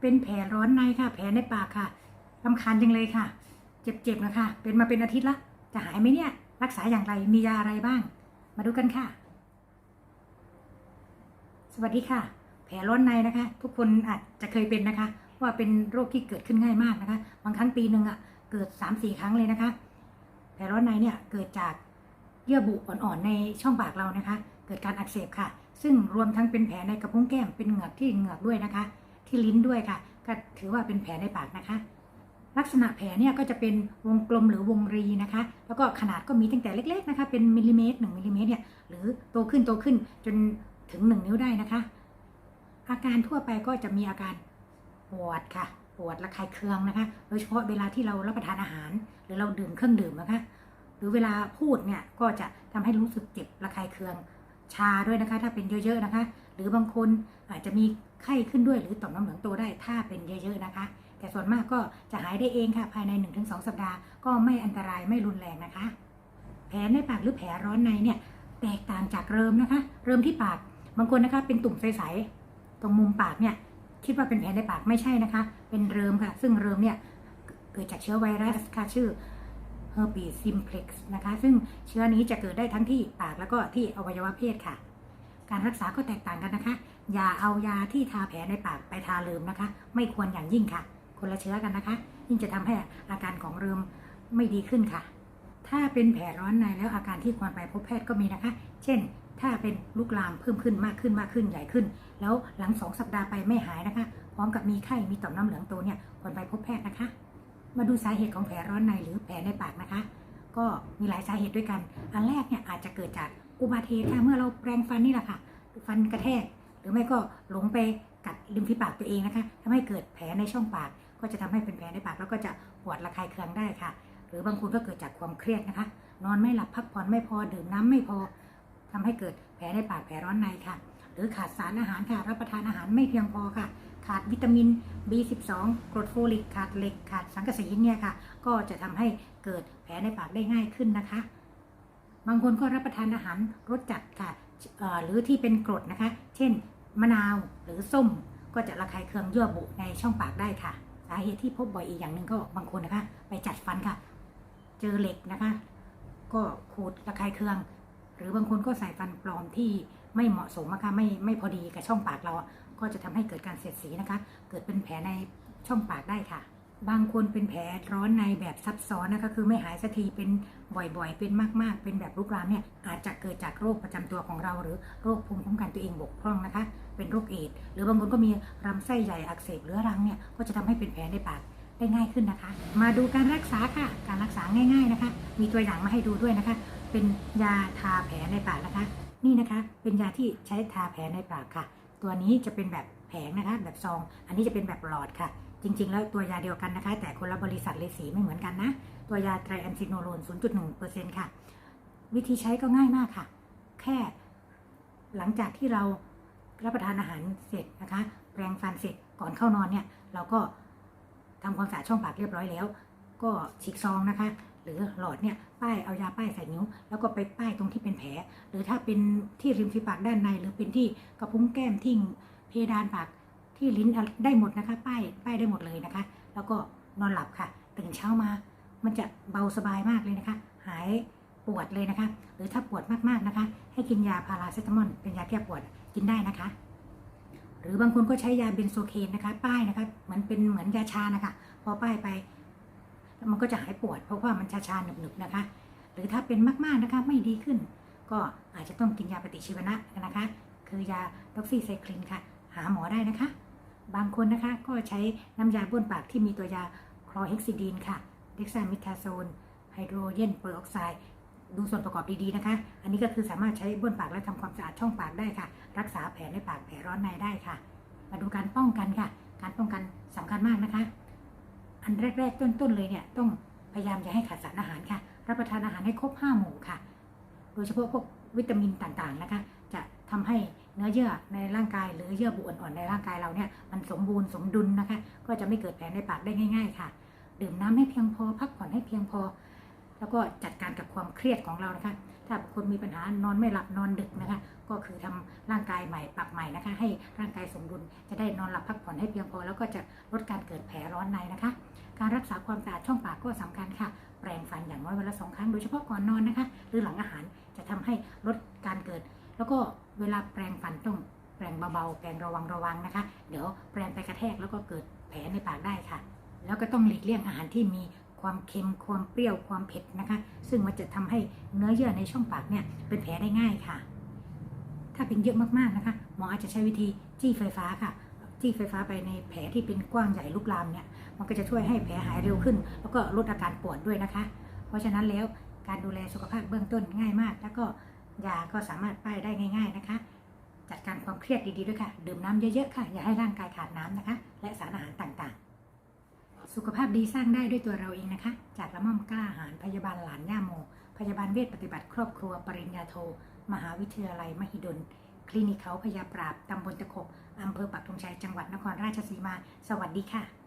เป็นแผลร้อนในค่ะ แผลในปากค่ะลำคาญจังเลยค่ะ เจ็บๆนะคะ เป็นมาเป็นอาทิตย์ละ จะหายไหมเนี่ย รักษาอย่างไร มียาอะไรบ้าง มาดูกันค่ะ สวัสดีค่ะ แผลร้อนในนะคะ ทุกคนอาจจะเคยเป็นนะคะ ว่าเป็นโรคที่เกิดขึ้นง่ายมากนะคะ บางครั้งปีหนึ่งอะเกิด3าสี่ครั้งเลยนะคะ แผลร้อนในเนี่ย เกิดจากเยื่อบุอ่อนๆในช่องปากเรานะคะ เกิดการอักเสบค่ะ ซึ่งรวมทั้งเป็นแผลในกระพุ้งแก้ม เป็นเหงือกที่เหงือกด้วยนะคะ ที่ลิ้นด้วยค่ะ ก็ถือว่าเป็นแผลในปากนะคะ ลักษณะแผลเนี่ยก็จะเป็นวงกลมหรือวงรีนะคะ แล้วก็ขนาดก็มีตั้งแต่เล็ก ๆนะคะ เป็นมิลลิเมตรหนึ่งมิลลิเมตรเนี่ยหรือโตขึ้นโตขึ้นจนถึงหนึ่งนิ้วได้นะคะ อาการทั่วไปก็จะมีอาการปวดค่ะ ปวดระคายเคืองนะคะ โดยเฉพาะเวลาที่เรารับประทานอาหาร หรือเราดื่มเครื่องดื่มนะคะ หรือเวลาพูดเนี่ยก็จะทำให้รู้สึกเจ็บระคายเคืองชาด้วยนะคะ ถ้าเป็นเยอะๆนะคะ หรือบางคนอาจจะมี ไข้ขึ้นด้วยหรือต่อมน้ำเหลืองโตได้ถ้าเป็นเยอะๆนะคะ แต่ส่วนมากก็จะหายได้เองค่ะภายใน 1-2 สัปดาห์ ก็ไม่อันตรายไม่รุนแรงนะคะ แผลในปากหรือแผลร้อนในเนี่ยแตกต่างจากเริมนะคะ เริมที่ปากบางคนนะคะเป็นตุ่มใสๆตรงมุมปากเนี่ยคิดว่าเป็นแผลในปากไม่ใช่นะคะ เป็นเริมค่ะ ซึ่งเริมเนี่ยเกิดจากเชื้อไวรัสค่ะชื่อ herpes simplex นะคะ ซึ่งเชื้อนี้จะเกิดได้ทั้งที่ปากแล้วก็ที่อวัยวะเพศค่ะ การรักษาก็แตกต่างกันนะคะ อย่าเอายาที่ทาแผลในปากไปทาเริมนะคะ ไม่ควรอย่างยิ่งค่ะ คนละเชื้อกันนะคะ ยิ่งจะทำให้อาการของเริมไม่ดีขึ้นค่ะ ถ้าเป็นแผลร้อนในแล้วอาการที่ควรไปพบแพทย์ก็มีนะคะ เช่น ถ้าเป็นลุกลามเพิ่มขึ้นมากขึ้นมากขึ้นใหญ่ขึ้น แล้วหลังสองสัปดาห์ไปไม่หายนะคะ พร้อมกับมีไข้มีต่อมน้ำเหลืองโตเนี่ยควรไปพบแพทย์นะคะ มาดูสาเหตุของแผลร้อนในหรือแผลในปากนะคะ ก็มีหลายสาเหตุด้วยกัน อันแรกเนี่ยอาจจะเกิดจากอุบัติเหตุค่ะเมื่อเราแปรงฟันนี่แหละค่ะฟันกระแทก หรือไม่ก็หลงไปกัดริมฝีปากตัวเองนะคะทำให้เกิดแผลในช่องปาก ก็จะทำให้เป็นแผลในปาก แล้วก็จะปวดระคายเคืองได้ค่ะ หรือบางคนก็เกิดจากความเครียดนะคะ นอนไม่หลับพักผ่อนไม่พอดื่มน้ำไม่พอทำให้เกิดแผลในปากแผลร้อนในค่ะ หรือขาดสารอาหารค่ะ รับประทานอาหารไม่เพียงพอค่ะ ขาดวิตามิน B12 กรดโฟลิกขาดเหล็กขาดสังกะสีเนี่ยค่ะ ก็จะทำให้เกิดแผลในปากได้ง่ายขึ้นนะคะ บางคนก็รับประทานอาหารรสจัดค่ะหรือที่เป็นกรดนะคะ เช่น มะนาวหรือส้มก็จะระคายเคืองเยื่อบุในช่องปากได้ค่ะ สาเหตุที่พบบ่อยอีกอย่างหนึ่งก็บางคนนะคะ ไปจัดฟันค่ะ เจอเหล็กนะคะ ก็ขูดระคายเคือง หรือบางคนก็ใส่ฟันปลอมที่ไม่เหมาะสมนะคะไม่ไม่พอดีกับช่องปากเรา ก็จะทำให้เกิดการเสียดสีนะคะ เกิดเป็นแผลในช่องปากได้ค่ะ บางคนเป็นแผลร้อนในแบบซับซ้อนนะคะคือไม่หายสักทีเป็นบ่อยๆ เป็นมากๆ เป็นแบบลุกลามเนี่ยอาจจะเกิดจากโรคประจำตัวของเรา หรือโรคภูมิคุ้มกันตัวเองบกพร่องนะคะ เป็นโรคเอดส์หรือบางคนก็มีลำไส้ใหญ่อักเสบเรื้อรังเนี่ยก็จะทำให้เป็นแผลในปากได้ง่ายขึ้นนะคะ มาดูการรักษาค่ะ การรักษาง่าย ๆนะคะ มีตัวอย่างมาให้ดูด้วยนะคะ เป็นยาทาแผลในปากนะคะ นี่นะคะเป็นยาที่ใช้ทาแผลในปากค่ะ ตัวนี้จะเป็นแบบแผงนะคะ แบบซอง อันนี้จะเป็นแบบหลอดค่ะ จริง ๆ แล้วตัวยาเดียวกันนะคะ แต่คนละบริษัทเลยสีไม่เหมือนกันนะ ตัวยาไตรแอมซิโนโลน 0.1%ค่ะ วิธีใช้ก็ง่ายมากค่ะ แค่หลังจากที่เรารับประทานอาหารเสร็จนะคะ แปรงฟันเสร็จก่อนเข้านอนเนี่ย เราก็ทำความสะอาดช่องปากเรียบร้อยแล้ว ก็ฉีกซองนะคะ หรือหลอดเนี่ยป้ายเอายาป้ายใส่นิ้ว แล้วก็ไปป้ายตรงที่เป็นแผล หรือถ้าเป็นที่ริมฝีปากด้านใน หรือเป็นที่กระพุ้งแก้มที่เพดานปาก ที่ลิ้นได้หมดนะคะ ป้ายป้ายได้หมดเลยนะคะ แล้วก็นอนหลับค่ะ ตื่นเช้ามา มันจะเบาสบายมากเลยนะคะ หายปวดเลยนะคะ หรือถ้าปวดมากๆนะคะ ให้กินยาพาราเซตามอลเป็นยาแก้ปวดกินได้นะคะ หรือบางคนก็ใช้ยาเบนโซเคนนะคะ ป้ายนะคะเหมือนเป็นเหมือนยาชานะคะ พอป้ายไป มันก็จะหายปวด เพราะว่ามันชาชาหนึบๆนะคะ หรือถ้าเป็นมากๆนะคะไม่ดีขึ้น ก็อาจจะต้องกินยาปฏิชีวนะนะคะ คือยาดอกซีไซคลินค่ะ หาหมอได้นะคะ บางคนนะคะก็ใช้น้ำยาบ้วนปากที่มีตัวยาคลอเฮกซิดีนค่ะเด็กซามิทาโซนไฮโดรเจนเปอร์ออกไซด์ดูส่วนประกอบดีๆนะคะ อันนี้ก็คือสามารถใช้บ้วนปากและทำความสะอาดช่องปากได้ค่ะ รักษาแผลในปากแผลร้อนในได้ค่ะ มาดูการป้องกันค่ะ การป้องกันสำคัญมากนะคะ อันแรกๆต้นๆเลยเนี่ยต้องพยายามอย่าให้ขาดสารอาหารค่ะ รับประทานอาหารให้ครบห้าหมู่ค่ะ โดยเฉพาะพวกวิตามินต่างๆนะคะ จะทำให้ เนื้อเยื่อในร่างกาย หรือเยื่อบุอ่อนๆในร่างกายเราเนี่ยมันสมบูรณ์สมดุลนะคะ ก็จะไม่เกิดแผลในปากได้ง่าย ๆ ค่ะ ดื่มน้ำให้เพียงพอ พักผ่อนให้เพียงพอ แล้วก็จัดการกับความเครียดของเรานะคะ ถ้าคนมีปัญหานอนไม่หลับนอนดึกนะคะ ก็คือทำร่างกายใหม่ปรับใหม่นะคะ ให้ร่างกายสมดุลจะได้นอนหลับพักผ่อนให้เพียงพอ แล้วก็จะลดการเกิดแผลร้อนในนะคะ การรักษาความสะอาดช่องปากก็สำคัญค่ะ แปรงฟันอย่างน้อยวันละสองครั้งโดยเฉพาะก่อนนอนนะคะ หรือหลังอาหาร แปรงระวังระวังนะคะ เดี๋ยวแปรงไปกระแทกแล้วก็เกิดแผลในปากได้ค่ะ แล้วก็ต้องหลีกเลี่ยงอาหารที่มีความเค็มความเปรี้ยวความเผ็ดนะคะ ซึ่งมันจะทำให้เนื้อเยื่อในช่องปากเนี่ยเป็นแผลได้ง่ายค่ะ ถ้าเป็นเยอะมากๆนะคะหมออาจจะใช้วิธีจี้ไฟฟ้าค่ะจี้ไฟฟ้าไปในแผลที่เป็นกว้างใหญ่ลุกลามเนี่ย มันก็จะช่วยให้แผลหายเร็วขึ้น แล้วก็ลดอาการปวดด้วยนะคะ เพราะฉะนั้นแล้วการดูแลสุขภาพเบื้องต้นง่ายมาก แล้วก็ยาก็สามารถป้ายได้ง่าย ๆนะคะ เครียดดีๆด้วยค่ะ ดื่มน้ำเยอะๆค่ะ อย่าให้ร่างกายขาดน้ำนะคะ และสารอาหารต่างๆ สุขภาพดีสร้างได้ด้วยตัวเราเองนะคะ จากละม่อมกล้าหารพยาบาลหลานย่าโม พยาบาลเวชปฏิบัติครอบครัว ปริญญาโท มหาวิทยาลัย มหิดล คลินิกเขาพยาปราบตำบลตะขบอำเภอปักธงชัยจังหวัดนครราชสีมา สวัสดีค่ะ